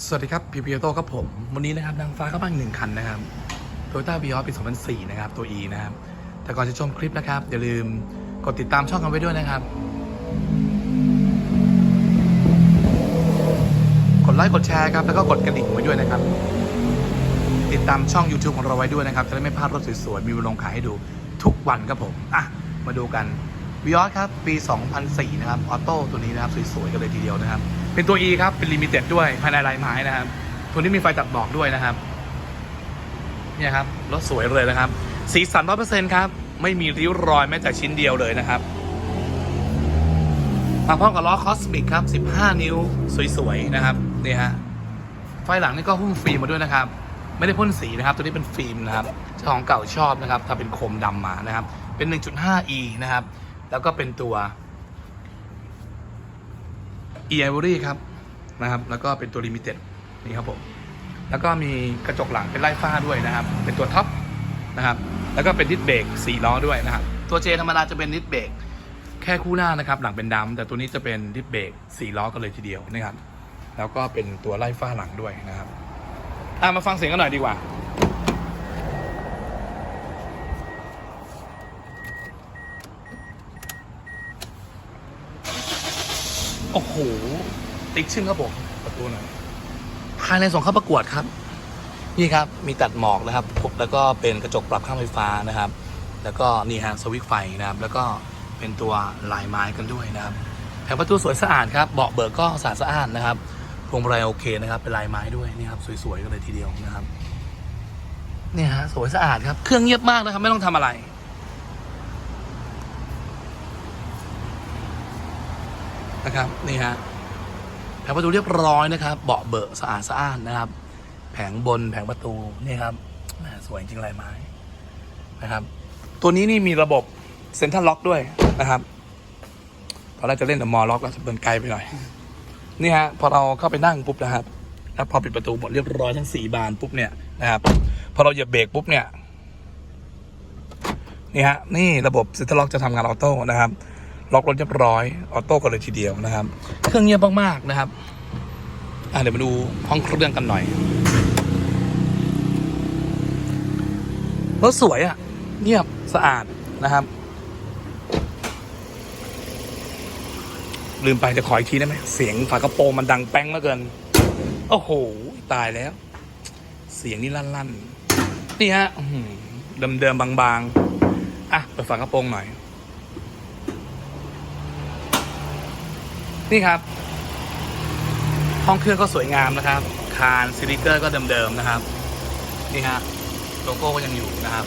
สวัสดีครับพีพีโต้ครับผม วันนี้นะครับนางฟ้าก็บ้างหนึ่งคันนะครับโตโยต้าวีออสปี2004 นะครับ ตัว E นะครับ แต่ก่อนจะชมคลิปนะครับ อย่าลืมกดติดตามช่องกันไว้ด้วยนะครับ กดไลค์กดแชร์ครับ แล้วก็กดกระดิ่งไว้ด้วยนะครับ ติดตามช่อง YouTube ของเราไว้ด้วยนะครับ จะได้ไม่พลาดรถสวยๆมีลงขายให้ดูทุกวันครับผมอะมาดูกันวีออสครับปี 2004 นะครับออโต้ตัวนี้นะครับสวยๆกันเลยทีเดียวนะครับ เป็นตัว E ครับ เป็นลิมิเต็ดด้วยภายในลายไม้นะครับ ตัวนี้มีไฟตัดบอกด้วยนะครับ เนี่ยครับ รถสวยเลยนะครับ สีสันร้อยเปอร์เซ็นต์ครับ ไม่มีริ้วรอยแม้แต่ชิ้นเดียวเลยนะครับ มาพร้อมกับล้อคอสมิกครับ 15 นิ้วสวยๆนะครับ นี่ฮะ ไฟหลังนี่ก็หุ้มฟิล์มมาด้วยนะครับ ไม่ได้พ่นสีนะครับ ตัวนี้เป็นฟิล์มนะครับ เจ้าของเก่าชอบนะครับถ้าเป็นโคมดำมานะครับ เป็น 1.5e นะครับ แล้วก็เป็นตัว e ivory ครับนะครับ แล้วก็เป็นตัว limited นี่ครับผม แล้วก็มีกระจกหลังเป็นไล่ฟ้าด้วยนะครับ เป็นตัวท็อปนะครับ แล้วก็เป็นดิสเบรกสี่ล้อด้วยนะครับ ตัวเจธรรมดาจะเป็นดิสเบรกแค่คู่หน้านะครับ หลังเป็นดำแต่ตัวนี้จะเป็นดิสเบรกสี่ล้อกันเลยทีเดียวนะครับ แล้วก็เป็นตัวไล่ฟ้าหลังด้วยนะครับอะมาฟังเสียงกันหน่อยดีกว่า โอ้โห ติ๊กชื่นครับผมประตูหน่อยภายในส่งเข้าประกวดครับ นี่ครับ มีตัดหมอกนะครับแล้วก็เป็นกระจกปรับข้างไฟฟ้านะครับ แล้วก็นี่ฮะสวิตช์ไฟนะครับ แล้วก็เป็นตัวลายไม้กันด้วยนะครับแผงประตูสวยสะอาดครับ เบาะเบิกก็สะอาดสะอาดนะครับพวงมาลัยโอเคนะครับ เป็นลายไม้ด้วยนี่ครับสวยๆกันเลยทีเดียวนะครับ เนี่ยฮะสวยสะอาดครับ เครื่องเงียบมากนะครับ ไม่ต้องทำอะไร นะครับนี่ฮะแผงประตูเรียบร้อยนะครับ เบาะเบอะสะอาดสะอ้านนะครับ แผงบนแผงประตูนี่ครับสวยจริงลายไม้นะครับ ตัวนี้นี่มีระบบเซ็นทรัลล็อกด้วยนะครับตอนแรกจะเล่นแต่มอล็อกแล้วจะเดินไกลไปหน่อยนี่ฮะพอเราเข้าไปนั่งปุ๊บนะครับแล้วพอปิดประตูหมดเรียบร้อยทั้งสี่บานปุ๊บเนี่ยนะครับพอเราเหยียบเบรกปุ๊บเนี่ยนี่ฮะนี่ระบบเซ็นทรัลล็อกจะทำงานออโต้นะครับ ล็อกรถเรียบร้อยออโต้กันเลยทีเดียวนะครับ เครื่องเงียบมากๆนะครับอะเดี๋ยวมาดูห้องเครื่องกันหน่อยรถสวยอะ่ะ เงียบสะอาดนะครับ ลืมไปจะขออีกทีได้ไหมเสียงฝากระโปรงมันดังแป้งเหลือเกิน โอ้โห ตายแล้ว เสียงนี่ลั่นๆนี่ฮะเดิมๆบางๆ อะเปิดฝากระโปรงหน่อย นี่ครับ ห้องเครื่องก็สวยงามนะครับ คานซิลิเกอร์ก็เดิมๆนะครับ นี่ฮะโลโก้ก็ยังอยู่นะครับ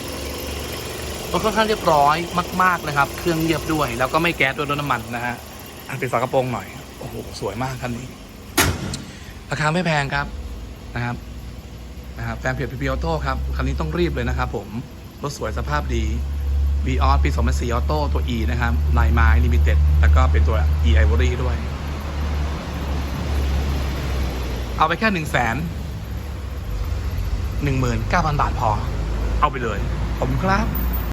รถค่อนข้างเรียบร้อยมากๆนะครับ เครื่องเงียบด้วย แล้วก็ไม่แก๊สด้วยน้ำมันนะฮะอะปิดฝากระโปรงหน่อย โอ้โห สวยมากคันนี้ ราคาไม่แพงครับนะครับนะครับแฟนเพจพีพีออโต้ครับ คันนี้ต้องรีบเลยนะครับผม รถสวยสภาพดี v ีออสปี 2004ออโต้ตัว E นะครับลายไม้ลิมิเต็ดแล้วก็เป็นตัว E Ivory ด้วย เอาไปแค่หนึ่งแสนหนึ่งหมื่นเก้าพันบาทพอ เอาไปเลย ผมครับ